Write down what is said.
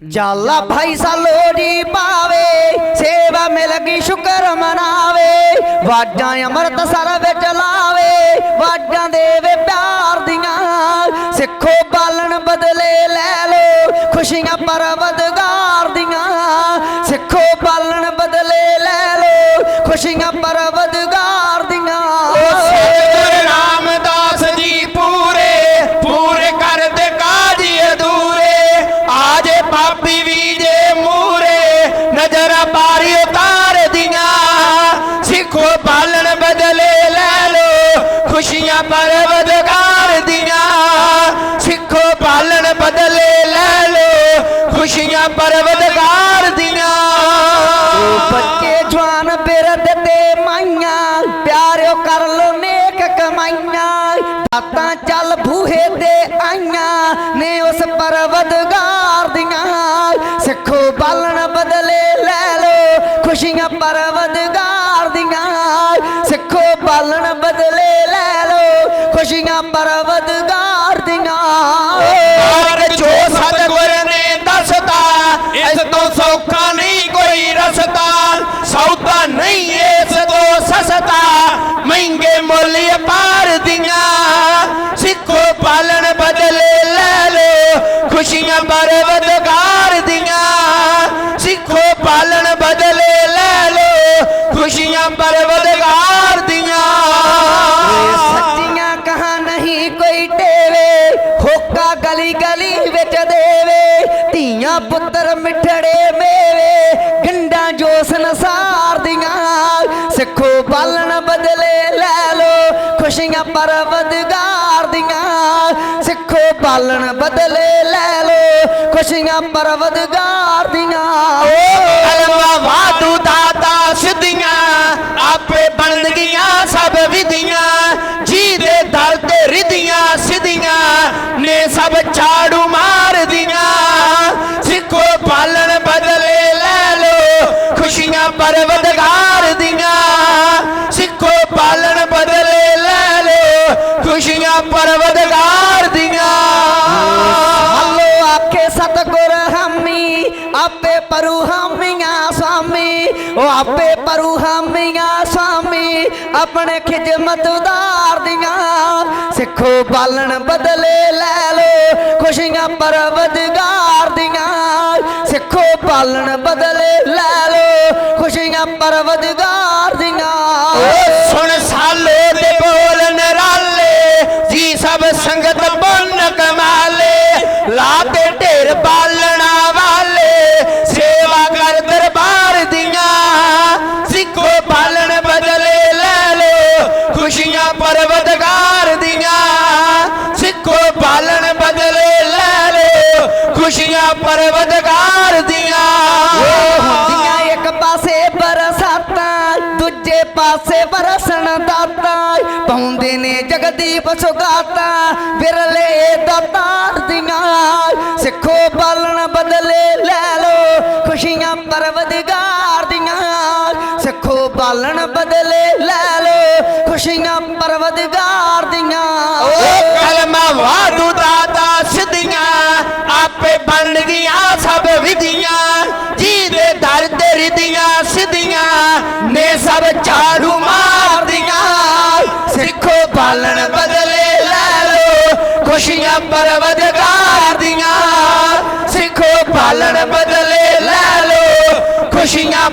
ਚਾਲਾ ਭਾਈ ਸਲੋੜੀ ਪਾਵੇ ਸੇਵਾ ਮਿਲ ਗਈ ਸ਼ੁਕਰ ਮਨਾਵੇ। ਵਾਜਾਂ ਅੰਮ੍ਰਿਤ ਸਰ ਵਿੱਚ ਲਾਵੇ। ਵਾਜਾਂ ਦੇਵੇ ਪਿਆਰ ਦੀਆਂ। ਸਿੱਖੋ ਬਾਲਣ ਬਦਲੇ ਲੈ ਲੋ ਖੁਸ਼ੀਆਂ ਪਰਵਦਗਾਰ ਦੀਆਂ। ਸਿੱਖੋ ਬਾਲਣ ਬਦਲੇ ਲੈ ਲੋ ਖੁਸ਼ੀਆਂ ਪਰਵਦਗਾਰ ਪਰਵਦਗਾਰ ਦੀਆਂ ਸਿੱਖੋ ਪਾਲਣ ਬਦਲੇ ਲੈ ਲੋ ਖੁਸ਼ੀਆਂ ਪਰਵਦਗਾਰ ਦੀਆਂ। ਬੱਚੇ ਜਵਾਨ ਬਿਰਦ ਤੇ ਮਾਈਆਂ, ਪਿਆਰਿਓ ਕਰ ਲੋ ਨੇਕ ਕਮਾਈਆਂ। ਦਾਤਾਂ ਚੱਲ ਬੂਹੇ ਤੇ ਆਈਆਂ ਨੇ ਉਸ ਪਰਵਦਗਾਰ ਦੀਆਂ। ਸਿੱਖੋ ਪਾਲਣ ਬਦਲੇ ਲੈ ਲੋ ਖੁਸ਼ੀਆਂ ਪਰਵਦਗਾਰ ਦੀਆਂ। ਸਿੱਖੋ ਪਾਲਣ ਬਦਲੇ ਲੈ ਲੋ ਪਰਵਦਗਾਰ ਦੀਆਂ। ਮਾਰਗ ਜੋ ਸਤਿਗੁਰ ਨੇ ਦੱਸਤਾ, ਇਸ ਤੋਂ ਸੌਖਾ ਨਹੀਂ ਕੋਈ ਰਸਤਾ। ਸੌਦਾ ਨਹੀਂ ਇਸ ਤੋਂ ਸਸਤਾ। ਮਹਿੰਗੇ ਮੁੱਲ ਪਾਰ ਦੀਆਂ। ਸਿੱਖੋ ਪਾਲਣ ਬਦਲੇ ਲੈ ਲੋ ਖੁਸ਼ੀਆਂ ਪਰਵਦਗਾਰ ਗਲੀ ਗਲੀ ਵਿੱਚ ਦੇਵੇ ਧੀਆਂ ਪੁੱਤਰ ਮਿੱਠੜੇ ਮੇਵੇ। ਗੰਡਾਂ ਜੋ ਸੰਸਾਰ ਦੀਆਂ। ਸਿੱਖੋ ਬਾਲਣ ਬਦਲੇ ਲੈ ਲੋ ਖੁਸ਼ੀਆਂ ਪਰਵਦਗਾਰ ਦੀਆਂ। ਸਿੱਖੋ ਬਾਲਣ ਬਦਲੇ ਲੈ ਲੋ ਖੁਸ਼ੀਆਂ ਪਰਵਦਗਾਰ ਦੀਆਂ। ਕਲਮਾ ਵਾਦੂ ਦਾਤਾ ਸਿੱਧੀਆਂ ਝਾੜੂ ਮਾਰਦੀਆਂ। ਸਿੱਖੋ ਪਾਲਣ ਬਦਲੇ ਲੈ ਲੋ ਖੁਸ਼ੀਆਂ ਪਰਵਦਗਾਰ ਦੀਆਂ ਸਿੱਖੋ ਪਾਲਣ ਬਦਲੇ ਲੈ ਲੋ ਖੁਸ਼ੀਆਂ ਪਰਵਦਗਾਰ ਦੀਆਂ ਹੱਲੋ ਆਖੇ ਸਤਗੁਰ ਹਾਮੀ ਆਪੇ ਪਰੂ ਹਾਮੀਆਂ ਸਾਮੀ। ਉਹ ਆਪੇ ਪਰੂ ਹਾਮੀਆਂ ਆਪਣੇ ਖਿਦਮਤ ਉਦਾਰ ਦੀਆਂ ਸਿੱਖੋ ਬਾਲਣ ਬਦਲੇ ਲੈ ਲੋ ਖੁਸ਼ੀਆਂ ਪਰਵਦਗਾਰ ਦੀਆਂ ਸਿੱਖੋ ਬਾਲਣ ਬਦਲੇ ਲੈ ਲੋ ਖੁਸ਼ੀਆਂ ਪਰਵਦਗਾਰ ਦੀਆਂ। ਖੁਸ਼ੀਆਂ ਪਰਵਦਗਾਰ ਦੀਆਂ ਸਿੱਖੋ ਬਾਲਣ ਬਦਲੇ ਲੈ ਲੋ ਖੁਸ਼ੀਆਂ ਪਰਵਦਗਾਰ ਦੀਆਂ। ਹੁੰਦੀਆਂ ਇੱਕ ਪਾਸੇ ਬਰਸਾਤਾਂ ਦੂਜੇ ਪਾਸੇ ਬਰਸਣ ਦਾਤਾਂ। ਪਾਉਂਦੇ ਨੇ ਜਗਦੀਪ ਸੁਗਾਤਾ ਬਿਰਲੇ ਦਾਤਾਰ ਦੀਆਂ। ਸਿੱਖੋ ਬਾਲਣ ਬਦਲੇ ਲੈ ਲੋ ਖੁਸ਼ੀਆਂ ਪਰਵਦਗਾਰ ਦੀਆਂ। ਸਿੱਖੋ ਬਾਲਣ ਬਦਲੇ ਲੈ ਲੋ ਖੁਸ਼ੀਆਂ ਪਰਵਦਗਾਰ ਦੀਆਂ। ਉਹ ਕਲਮਾ ਵਾਦੂ ਦਾਤਾ ਸਿੱਧੀਆਂ ਆਪੇ ਬਣ ਗਈਆਂ ਸਭ ਵਿਧੀਆਂ। ਜੀ ਦਰ ਤੇ ਰਿਧੀਆਂ ਸਿੱਧੀਆਂ ਨੇ ਸਭ ਝਾੜੂ ਮਾਰਦੀਆਂ। ਸਿੱਖੋ ਪਾਲਣ ਬਦਲੇ ਲੈ ਲੋ ਖੁਸ਼ੀਆਂ ਪਰਵਦਗਾਰ ਦੀਆਂ। ਸਿੱਖੋ ਪਾਲਣ ਬਦਲੇ ਲੈ ਲੋ ਖੁਸ਼ੀਆਂ